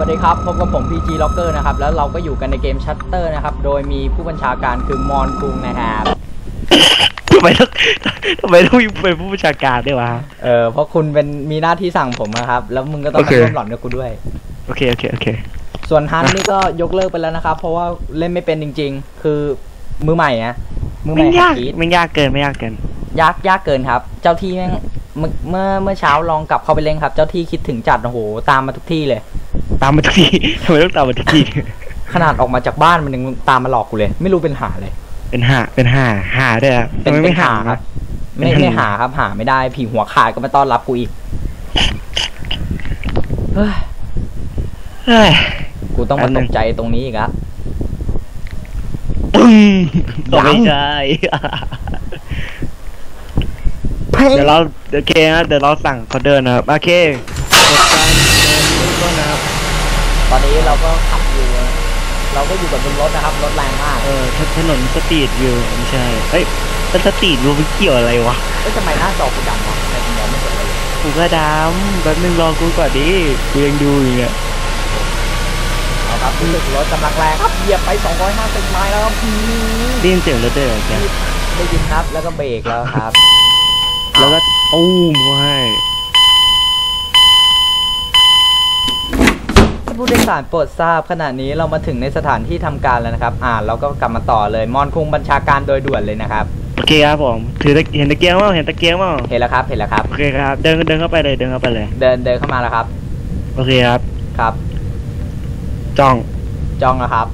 วัสดีครับ พบกับผม PG Locker นะครับ แล้วเราก็อยู่กันในเกม Shutter นะครับ โดยมีผู้บัญชาการคือมอนคุงนะครับทำไมต้องทำไมต้องเป็นผู้บัญชาการด้วยวะ เออเพราะคุณเป็นมีหน้าที่สั่งผมนะครับ แล้วมึงก็ต้องโอมาเคร่วมหลอนกับกูด้วย โอเค โอเค โอเค ส่วนฮันนี่ก็ยกเลิกไปแล้วนะครับ เพราะว่าเล่นไม่เป็นจริง ๆ คือมือใหม่อะมือใหไม่ม่ยากหัดกรีดไม่ยากเกินไม่ยากเกิน ยากยากเกินครับ เจ้าที่แม่งเมื่อเมื่อเมื่อเช้าลองกลับเข้าไปเล่นครับ เจ้าที่คิดถึงจัดโอ้โหตามมาทุกที่เลย ตามมาทุกทีทำไมต้องตามมาทุกทีขนาดออกมาจากบ้านมันยังตามมาหลอกกูเลย ไม่รู้เป็นหาเลย เป็นห่าเป็นห่าห่าด้วยอะเป็นทำไมเป็ไม่นห่าหาครับเป็นไม่หาไม่หาครับหาไม่ได้ผีหัวขาดก็มาต้อนรับกูอีกเฮ้ยเฮ้ยกูต้องอัมานหนึ่ตงกใจตรงนี้อีกแล้วปึ้งยังไม่ใช่เดี๋ยวเราโอเคนะเดี๋ยวเราสั่งเขาเดินนะครับโอเค ตอนนี้เราก็ขับอยู่ เราก็อยู่กับบนรถนะครับ รถแรงมาก เออถถนนสตรีทวิวไม่ใช่เอ้ยเป็นสตรีทวิวมันเกี่ยวอะไรวะเอ้ยทำไมหน้าจอกูดำวะทำไมกูมองไม่เห็นเลยกูก็ดำแป๊บนึงรอกูก่อนดิกูยังดูอยู่เนี่ยเอาครับรู้สึกรถกำลังแรงครับ เหยียบไป 250 ไมล์แล้วครับอืมได้ยินเสียงรถด้วยเหรอแกได้ยินครับ แล้วก็เบรกแล้วครับ แล้วก็อู้มให้ ผู้โดยสารโปรดทราบขณะนี้เรามาถึงในสถานที่ทำการแล้วนะครับ อ่าเราก็กลับมาต่อเลยมอนคุงบัญชาการโดยด่วนเลยนะครับโอเคครับผมถือตะเห็นตะเกียงมั้งเห็นตะเกียงมั้งเห็นแล้วครับเห็นแล้วครับโอเคครับ เดินเดินเข้าไปเลยเดินเข้าไปเลย เดินเดินเข้ามาแล้วครับ โอเคครับครับ จ้องจ้องนะครับ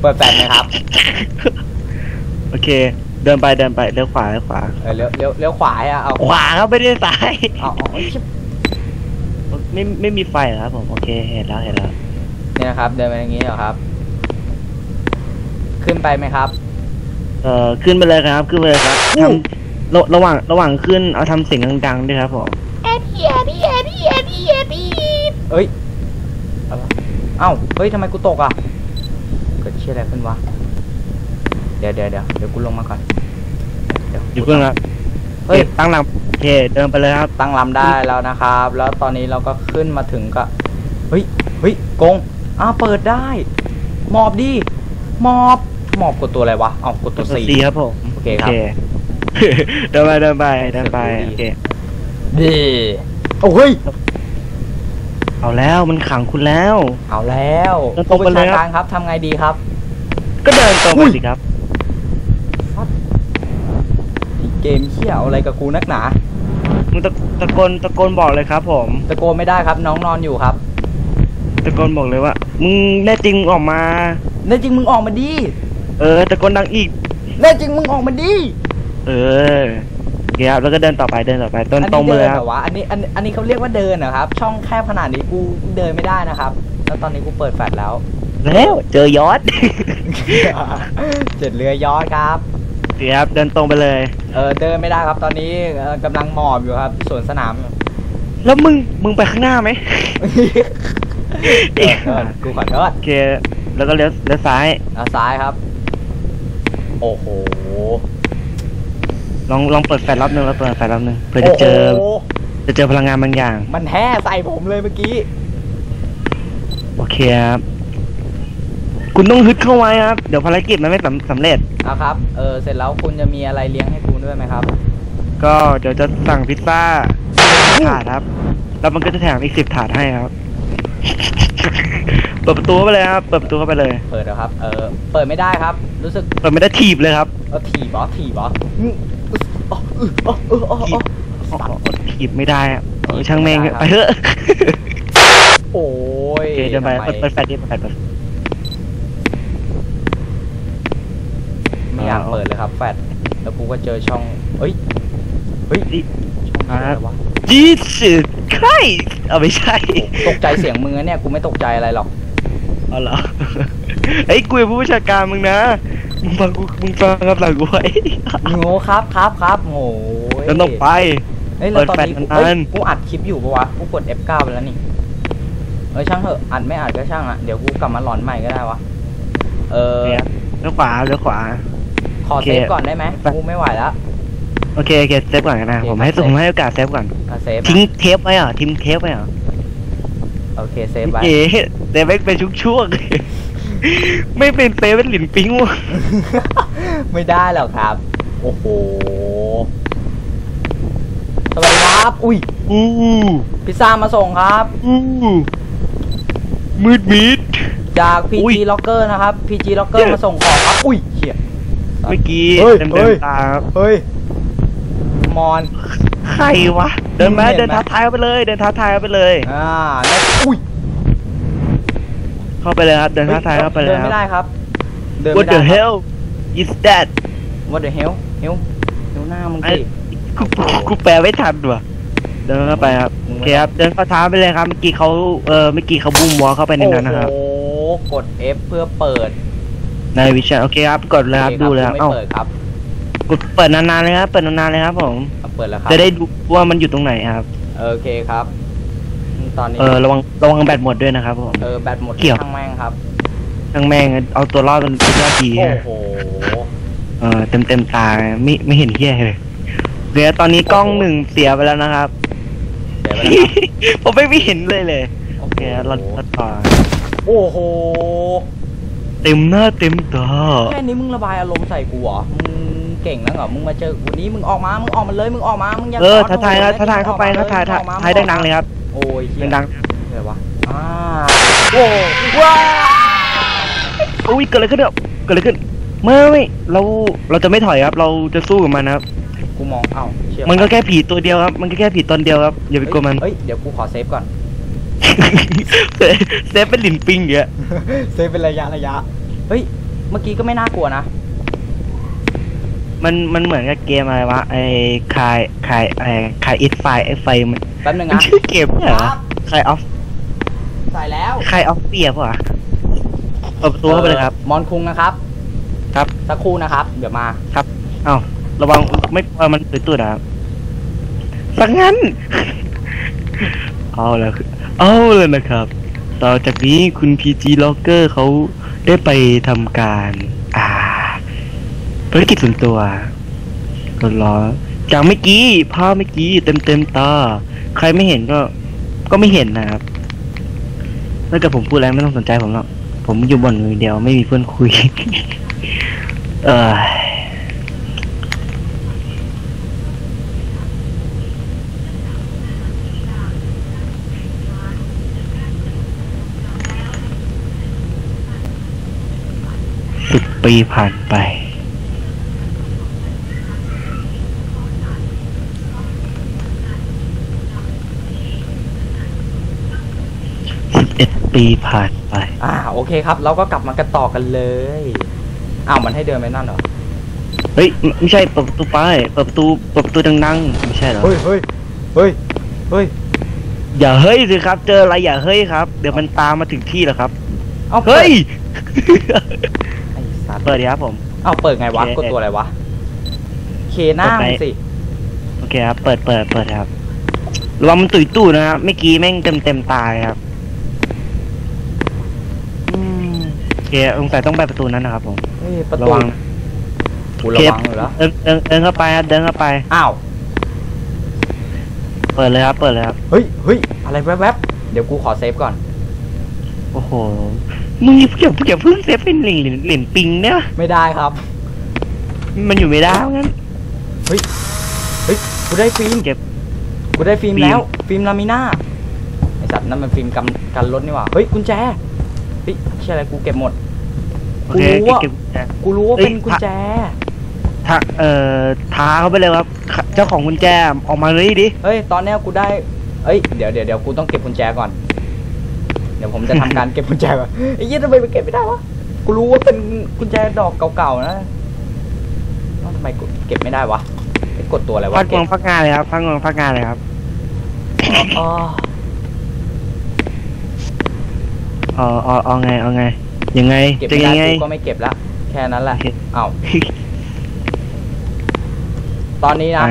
เปิดแฟลชไหมครับ โอเค เดินไปเดินไปเลี้ยวขวาเลี้ยวขวาเออเลี้ยวเลี้ยวเลี้ยวขวาอะเอาขวาครับไม่ได้ซ้ายเอาเอาเอาชิบ ไม่ไม่มีไฟเหรอครับผม โอเค เห็นแล้วเห็นแล้ว เนี่ยนะครับ เดินไปอย่างนี้เหรอครับ ขึ้นไปไหมครับ เอ่อ ขึ้นไปเลยครับ ขึ้นไปเลยครับทำระระหว่างระหว่างขึ้นเอาทำเสียงดังๆด้วยครับผมเอ้ยอะไรเอ้า เฮ้ยทำไมกูตกอะ เกิดเชี่ยอะไรขึ้นวะ เดี๋ยวเดี๋ยวเดี๋ยวเดี๋ยวกูลงมาก่อน เดี๋ยวอยู่เพิ่งครับเฮ้ย ตั้งหลังโอ เคเดินไปเลยครับ ตั้งลำได้แล้วนะครับ แล้วตอนนี้เราก็ขึ้นมาถึงก็เฮ้ยเฮ้ยกงอ้าวเปิดได้ หมอบดิหมอบหมอบกดตัวอะไรวะเอ้ากดตัวตัวสี่ซีครับผมโอเคครับเดินไปเดินไปเดินไปโอเคดีโอ้เฮ้ยเอาแล้วมันขังคุณแล้ว เอาแล้วแล้วตรงไปผู้เลบัญยชาครับการครับทำไงดีครับ ก็เดินตรงอุ้ไปยสิครับเกมเขี้ยเอาอะไรกับกูนักหนา มึงตะตะโกนตะโกนบอกเลยครับ ผม ตะโกนไม่ได้ครับ น้องนอนอยู่ครับ ตะโกนบอกเลยว่า มึงแน่จริงออกมา แน่จริงมึงออกมาดิ เออ ตะโกนดังอีก แน่จริงมึงออกมาดิ เออโอเคครับแล้วก็เดินต่อไปเดินต่อไปต้นอัตรงนี้ไปเลเดิยนคเหรัรบอวะอันนี้อันอันนี้เขาเรียกว่าเดินเหรอครับ ช่องแคบขนาดนี้กูเดินไม่ได้นะครับ แล้วตอนนี้กูเปิดแฟลชแล้ว แล้วเจอยอด เจ็ดเรือยอดครับ โอเคครับเดินตรงไปเลย เออเดินไม่ได้ครับตอนนี้เอ่อกำลังหมอบอยู่ครับสวนสนาม แล้วมึงมึงไปข้างหน้าไหมเออเออกูขอโทษ โอเค แล้วก็เลี้ยวเลี้ยวซ้ายเอาซ้ายครับ โอ้โหลองลองเปิดแฟลชรอบนึงแล้วเปิดแฟลชรอบนึงเพื่อจะเจอ โโหจะเจอพลังงานบางอย่าง มันแห่ใส่ผมเลยเมื่อกี้ โอเคครับ คุณต้องฮึดเข้าไว้ครับ เดี๋ยวภารกิจมันไม่สำสำเร็จเอาครับ เออ เสร็จแล้วคุณจะมีอะไรเลี้ยงให้กูด้วยไหมครับ ก็เดี๋ยวจะสั่งพิซซ่าถาดครับ แล้วมันก็จะแถมอีกสิบถาดให้ครับ เปิดประตูเข้าไปเลยครับ เปิดประตูเข้าไปเลย เปิดแล้วครับ เออ เปิดไม่ได้ครับ รู้สึกเปิดไม่ได้ถีบเลยครับเออถีบเหรอถีบเหรออื้ออ๋อเอออ๋อเอออ๋ออ๋ออ๋อถีบไม่ได้อะเออช่างแม่งไม่ได้ครับไปเถอะ โอ้ยโอเคเดินไปทำม เปิดเปิดแฟลชดิเปิดแฟลชเปิด ไม่อยากเอาเปิดเลยครับแฟดแล้วกูก็เจอช่องเฮ้ยเฮ้ยนี่ช่องอะไรวะจีสุดใครเอาไม่ใช่ตกใจเสียงมึงนะเนี่ยกูไม่ตกใจอะไรหรอกเอาเหรอเฮ้ยกูเป็นผู้บัญชาการมึงนะมึงฟังกูมึงฟังคำสั่งกูไว้โง่ครับครับครับโง่ยแล้วต้องไปเฮ้ยแล้วตอนนี้เปิดแฟลชกูเอ้ยนานกูอัดคลิปอยู่ปะวะกูกด F9 ไปแล้วนี่เออช่างเถอะอัดไม่อัดก็ช่างอะเดี๋ยวกูกลับมาหลอนใหม่ก็ได้วะเออเนี่ยเลี้ยวขวาเลี้ยวขวา ขอโอเค เซฟก่อนได้ไหมกูไม่ไหวแล้ว โอเคโอเคเซฟก่อนนะ โอเคผมให้ครับ ผมให้โอกาสเซฟก่อน อะเซฟทิ้งเทปไว้เหรอทิ้งเทปไว้เหรอโอเคเซฟไว้ เอ๋เซฟเป็นเป็นช่วงๆ ไม่เป็นเซฟเป็นหลินปิ้งวะไม่ได้หรอกครับ โอ้โห สวัสดีครับ อุ้ย อู้พิซซ่ามาส่งครับ อู้มืดมิด จาก อุ้ย PG Locker นะครับ PG Locker มาส่งของครับ อุ้ยเชี่ย เมื่อกี้เฮ้ยเต็มเฮ้เต็มยตาครับเฮ้ย มอน ใครวะ เดินมาเห็นไหม เดินท้าทายเข้าไปเลย เดินท้าทายเข้าไปเลย อ่าแล้วอุ้ยเข้าไปเลยครับ เดินท้าทายเข้าไปเลยเดินคไม่รับได้ครับ เดิน What ไม่ได้ the ครับ hell is that What the hell hell เฮลหน้ามึงไอ้สิกูกูกูแปลไม่ทันว่ะเดินเข้าไปครับมึโองไม่เคครับ เดินเข้าท้าไปเลยครับ เมื่อกี้เขาเออเมื่อกี้เขาบูมวอลเข้าไปในนั้นนะครับ โอ้โห กด F เพื่อเปิด ในวิชั่นโอเคครับกดเลยครับโอดูเลยครับไม่เอ้าเปิดครับกดเปิดนานๆเลยครับเปิดนานๆเลยครับผมเอาเปิดแล้วครับ จะได้ดูว่ามันอยู่ตรงไหนครับ โอเคครับ ตอนนี้เออระวังระวังแบตหมดด้วยนะครับผม เออแบตหมดเกี่ยว ช่างแม่งครับทั้งแม่งเอาตัวรอดเป็นเป็นยอดดีโอ้ฮะโหเออเต็มเต็มๆตาไม่ไม่เห็นเหี้ยเลยเดี๋ยวตอนนี้กล้องหนึ่งเสียไปแล้วนะครับ เดี๋ยวไปแล้วครับผมไม่ไม่เห็นเลยเลยโอโอเคเคเราเราต่อโอ้โห เต็มหน้าเต็มตา แค่นี้มึงระบายอารมณ์ใส่กูเหรอ มึงเก่งแล้วเหรอ มึงมาเจอกูนี้มึงออกมา มึงออกมาเลย มึงออกมา มึงอย่าเออขท้าทายโหครับดท้าทายเข้าไปมึท้างทายออกมท้าทายดังๆเลยครับ โอ้ยเหี้ยดังเดี๋ยววะอ่าโอ้ว้าๆอุ้ยเกิดอะไรขึ้นเนี่ยเกิดอะไรขึ้นไม่ไม่เราเราจะไม่ถอยครับ เราจะสู้กับมันนะครับกูมองเอ้าเชี่ยมันก็แค่ผีตัวเดียวครับ มันก็แค่ผีตนเดียวครับ อย่าไปกลัวมัน เฮ้ย เดี๋ยวกูขอเซฟก่อน เซฟเซฟเป็นหลินปิงอย่างเงี้ยเซฟเป็นระยะระยะ เฮ้ย เมื่อกี้ก็ไม่น่ากลัวนะ มันมันเหมือนกับเกมอะไรวะไอ้คายคายไอ้คายอิทไฟไอ้ไฟมันแป๊บนึงมันนะชื่อเกมอะไรครัวะบคายออฟใส่แล้วคายออฟเปียป่ะเปิดประตูเข้าไปเลยครับ มอนคุงนะครับครับ สักครู่นะครับ เดี๋ยวมาครับเอ้าระวังไม่กลัวมันตื่นตัวนะครับสักงั้น เอาแล้วคือ เอาเลยนะครับ ต่อจากนี้คุณ PG Locker เขาได้ไปทำการ อ่าภารกิจส่วนตัวรอจากเมื่อกี้ภาพเมื่อกี้เต็มเต็มตา ใครไม่เห็นก็ ก็ไม่เห็นนะครับถ้าเกิดผมพูดอะไรไม่ต้องสนใจผมหรอก ผมอยู่บนมือเดียวไม่มีเพื่อนคุย เออ สิบปีผ่านไป สิบเอ็ดปีผ่านไป อ่าโอเคครับ เราก็กลับมากันต่อกันเลย อ้าวมันให้เดินไปนั่นเหรอ เฮ้ยไม่ไม่ใช่เปิดประตูไปเปิดประตูเปิดประตูดังๆ ไม่ใช่เหรอ เฮ้ยเฮ้ยเฮ้ยเฮ้ยอย่าเฮ้ยสิครับ เจออะไรอย่าเฮ้ยครับ เดี๋ยวมันตามมาถึงที่แล้วครับ เอาเฮ้ยไอ้สัตว์ เปิดดีครับผม เอาเปิดไงวะโอเคกดตัวอะไรวะ เคหน้ากดไปมึงสิ โอเคครับ เปิดเปิดเปิดครับระวังมันตุยตู้นะครับเมื่อกี้แม่งเต็มเต็มตาเลยครับอืมโอเคสงสัยต้องไปประตูนั้นนะครับผมเฮ้ยประระตูวังกูระวังอยู่แล้วเดินเดินเดินเข้าไปครับเดินเข้าไป อ้าว เปิดเลยครับ เปิดเลยครับ เฮ้ยเฮ้ยอะไรแวบๆ เดี๋ยวกูขอเซฟก่อน โอ้โห มึงอย่าอย่าอย่าเพิ่งเซฟเป็นหลินหลินหลินปิงเนี่ยไม่ได้ครับ มันอยู่ไม่ได้งั้นเฮ้ย เฮ้ย กูได้ฟิล์มเก็บ กูได้ฟิล์มฟิล์มแล้ว ฟิล์มลามิน่า ไอสัตว์นั่นมันฟิล์มกันกันรถนี่หว่า เฮ้ยกุญแจ เฮ้ยเชื่ออะไรกูเก็บหมดโอเคกูรู้ว่าเก็บเก็บกูรู้ว่าเอ้ยเป็นกุญแจถ้าเอ่อท้าเขาไปเลยครับ เจ้าของกุญแจออกมาเลยดิ เฮ้ย ตอนเนี้ยกูได้เอ้ย เดี๋ยวเดี๋ยวเดี๋ยวกูต้องเก็บกุญแจก่อน เดี๋ยวผมจะทำการเก็บกุญแจก่อนไอ้ยี่ทำไมไปเก็บไม่ได้วะกูรู้ว่าเป็นกุญแจดอกเก่าๆนะเอ้าทำไมกูเก็บไม่ได้วะไอ้กดตัวอะไรวะพักงเก็วบงพักงานเลยครับพักงวงพักงานเลยครับอ๋อเอาเอาเอาไงเอาไงยังไงเก็บจะไม่ยัได้งไง กูก็ไม่เก็บละแค่นั้นแหละโอเคเอ้าตอนนี้นะ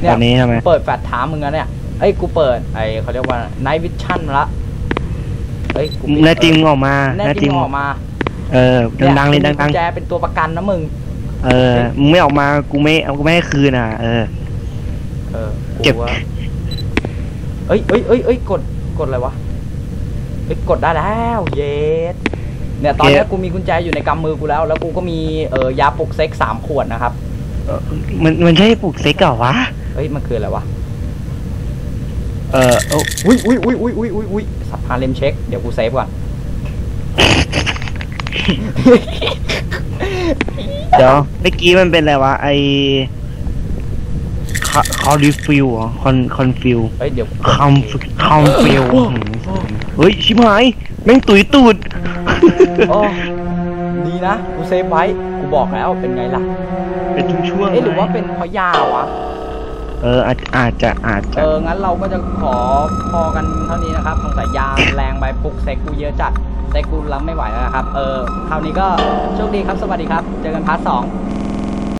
เนี่ตยอนนี้ทำไมเปิดแฟลชถามมึงนะเนี่ย เอ้ย กูเปิด ไอ้เขาเรียกว่า Night Vision มาละ เอ้ยกูปิดแน่จริงออกมาแน่แน่จจริริงงออกมาเออดังๆเลยนี่ดังกุญแจเป็นตัวประกันนะมึง ๆเออมึงไม่ออกมากูไม่เอากูไม่ให้คืนอะ เออ เออเก็บว่าเอ้ยเอ้ยเอ้ยเอ้ยกด กดอะไรวะเฮ้ยกดได้แล้ว เยสเนี่ย ตอนเนี้ยกูมีกุญแจอยู่ในกำมือกูแล้ว แล้วกูก็มี เออยาปลุกเซ็กสามขวดนะครับเอ่อมันมันใช่ปลูกเซ็กเหรอวะเฮ้ย มันคืออะไรวะ เออเอาอุ้ยอุ้ยอุ้ยอุ้ยอุ้ยอุ้ยอุ้ยสับพาเลมเช็ค เดี๋ยวกูเซฟก่อน เดี๋ยวเมื่อกี้มันเป็นอะไรวะ ไอคอริฟิลคอนคอนฟิลเฮ้ยเดี๋ยวคอมคอมฟิลเฮ้ย ชิบหาย แม่งตุยตูดโอ้ดีนะ กูเซฟไว้ กูบอกแล้วเป็นไงล่ะ เป็นช่วงๆเอ๊ะหรือว่าเป็นเพราะยาวะ เอออาจอาจจะอาจเอจะองั้นเราก็จะขอพอกันเท่านี้นะครับสงสัยยาแรงไปปลุกเซ็กกูเยอะจัดเซ็กกูรับไม่ไหวแล้วนะครับ เออคราวนี้ก็โชคดีครับสวัสดีครับ เจอกันพาร์ทสอง